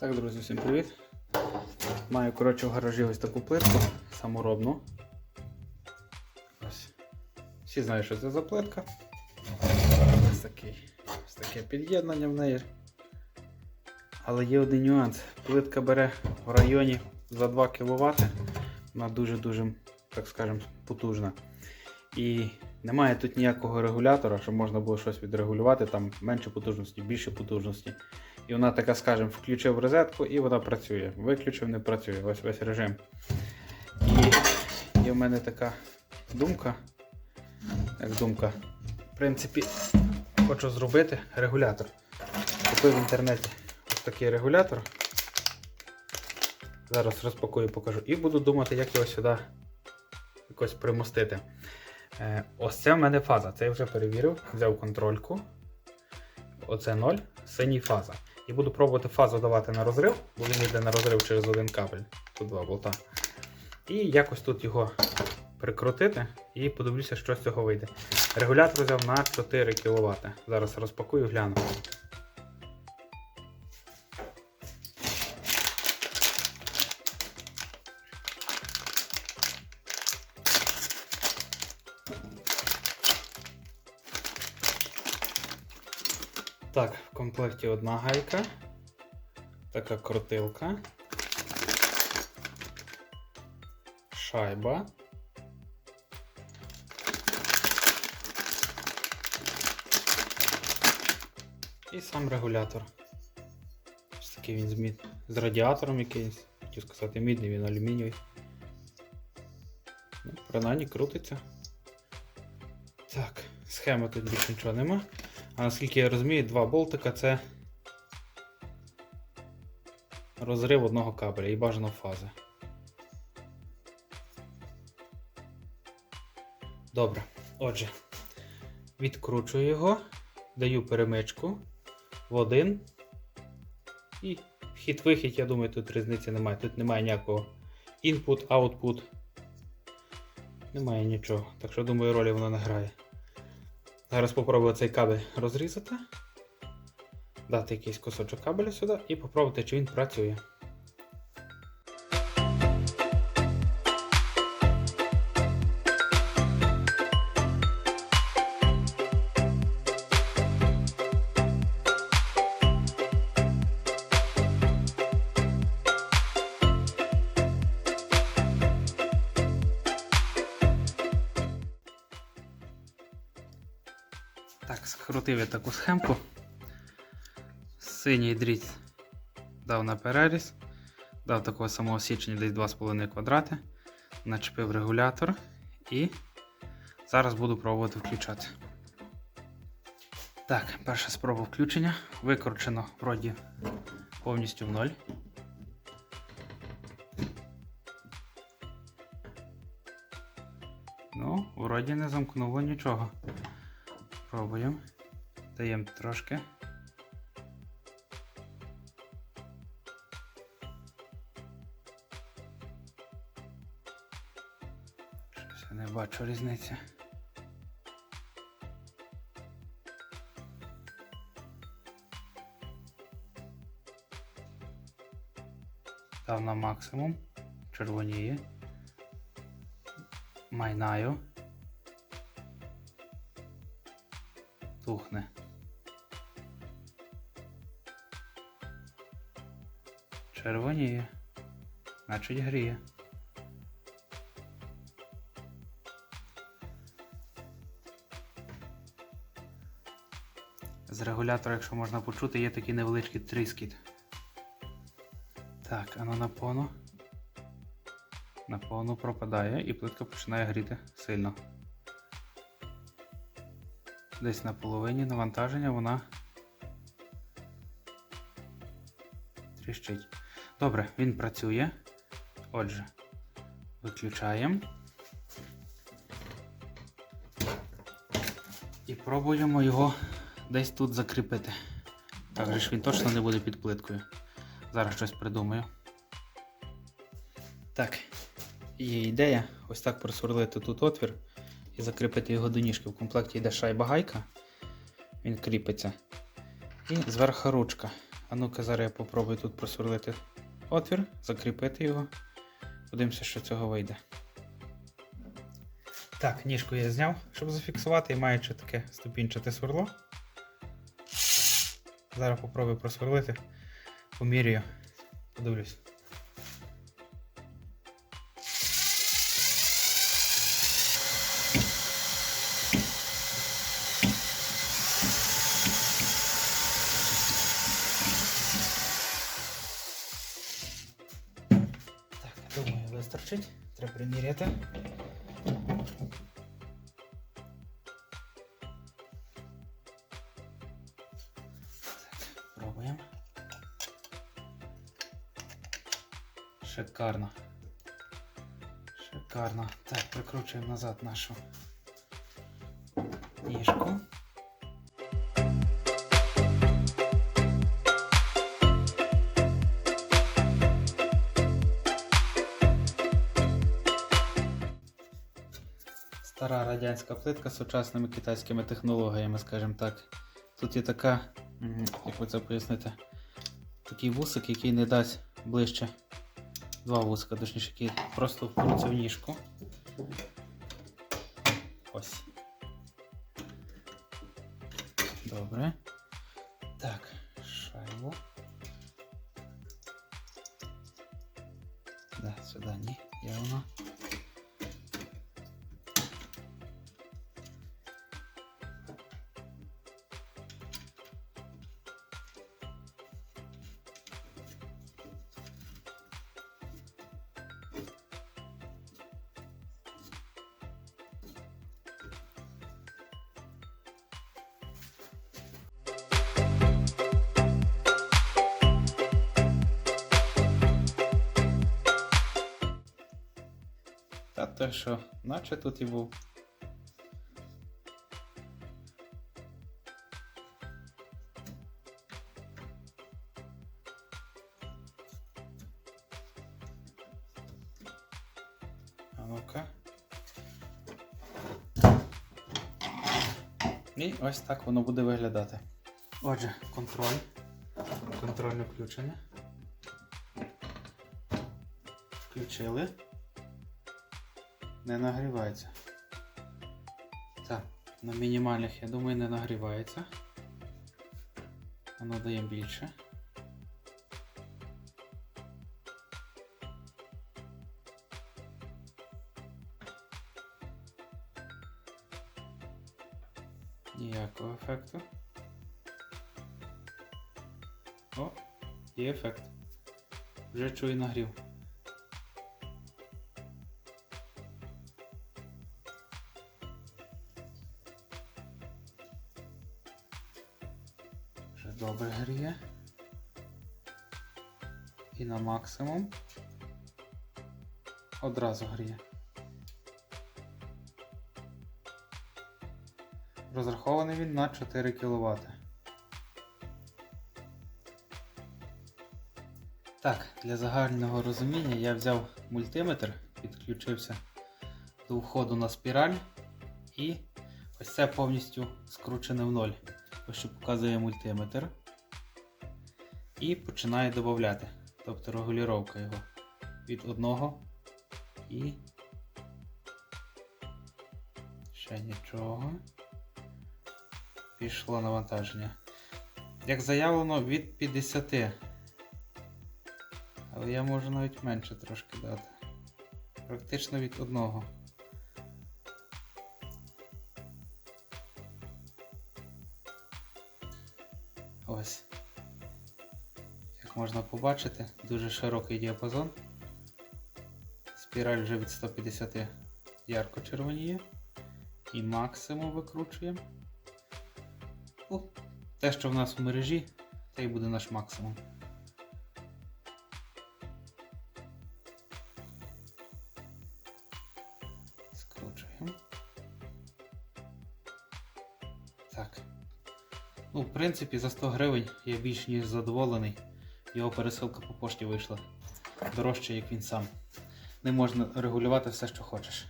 Так, друзі, всім привіт. Маю, коротше, в гаражі ось таку плитку саморобну. Ось. Всі знають, що це за плитка. Ось, такий, ось таке під'єднання в неї. Але є один нюанс. Плитка бере в районі за 2 кВт. Вона дуже-дуже, так скажемо, потужна. І немає тут ніякого регулятора, щоб можна було щось відрегулювати, там менше потужності, більше потужності. І вона така, скажемо, включив розетку і вона працює. Виключив, не працює. Ось весь режим. І є в мене така думка. Як думка. В принципі, хочу зробити регулятор. Купив в інтернеті ось такий регулятор. Зараз розпакую покажу. І буду думати, як його сюди якось примостити. Е, ось це в мене фаза. Це я вже перевірив, взяв контрольку. Оце 0, синій фаза. І буду пробувати фазу давати на розрив, бо він йде на розрив через один кабель. Тут два болта. І якось тут його прикрутити і подивлюся, що з цього вийде. Регулятор взяв на 4 кВт. Зараз розпакую гляну. Так, в комплекті одна гайка, така крутилка, шайба. І сам регулятор. Ось такий він з, мід... з радіатором якийсь. Хотів сказати мідний, він алюмінієвий. Ну, принаймні крутиться. Так, схеми тут більше нічого нема. А наскільки я розумію, два болтика це розрив одного кабеля і бажано фази. Добре. Отже, відкручую його, даю перемичку в один. І вхід-вихід, я думаю, тут різниці немає. Тут немає ніякого input, output. Немає нічого. Так що, думаю, ролі воно не грає. Зараз спробую цей кабель розрізати, дати якийсь кусочок кабеля сюди і попробувати, чи він працює. Скрутив я таку схемку. Синій дріт дав на переріз, дав такого самого січення десь 2,5 квадрати, начепив регулятор і зараз буду пробувати включати. Так, перша спроба включення. Викручено вроді повністю в ноль. Ну, вроді не замкнуло нічого. Пробуємо. Даємо трошки. Щось я не бачу різниці. Став на максимум. Червоніє. Майнаю. Тухне. Червоніє, значить гріє. З регулятора, якщо можна почути, є такий невеличкий тріскіт. Так, воно на повну. На повну пропадає і плитка починає гріти сильно десь на половині навантаження вона тріщить. Добре, він працює. Отже, виключаємо. І пробуємо його десь тут закріпити. Так ж він точно не буде під плиткою. Зараз щось придумаю. Так, є ідея ось так просверлити тут отвір закріпити його до ніжки. В комплекті йде шайба гайка, він кріпиться. І зверху ручка. А ну-ка, зараз я попробую тут просверлити отвір, закріпити його. Подивимося, що цього вийде. Так, ніжку я зняв, щоб зафіксувати, і маючи таке ступінчате сверло. Зараз попробую просверлити, поміряю, подивлюсь. Шикарно. Шикарно. Так, прикручуємо назад нашу ніжку. Стара радянська плитка з сучасними китайськими технологіями, скажімо так. Тут є така, як ви це пояснити, такий вусик, який не дасть ближче. Два вуска точніше, які просто впруться в ніжку. Ось. Добре. Так, шайбу. Да, сюди ні, явно. Те, що, наче тут і був. А ну-ка. І ось так воно буде виглядати. Отже, контроль. Контрольне включення. Включили не нагрівається. Так, на мінімальних, я думаю, не нагрівається. Воно дає більше. Ніякого ефекту. О, є ефект. Вже чую нагрів. Добре гріє. І на максимум. Одразу гріє. Розрахований він на 4 кВт. Так, для загального розуміння я взяв мультиметр, підключився до входу на спіраль і ось це повністю скручене в ноль. Що показує мультиметр. І починає додати. Тобто регулювання його від одного і ще нічого. Пішло навантаження. Як заявлено, від 50. Але я можу навіть менше трошки дати. Практично від одного. Ось. Як можна побачити, дуже широкий діапазон. Спіраль вже від 150 ярко червоніє. І максимум викручуємо. Ну, те, що в нас в мережі, те й буде наш максимум. Ну, в принципі, за 100 гривень я більш ніж задоволений. Його пересилка по пошті вийшла. Дорожче, як він сам. Не можна регулювати все, що хочеш.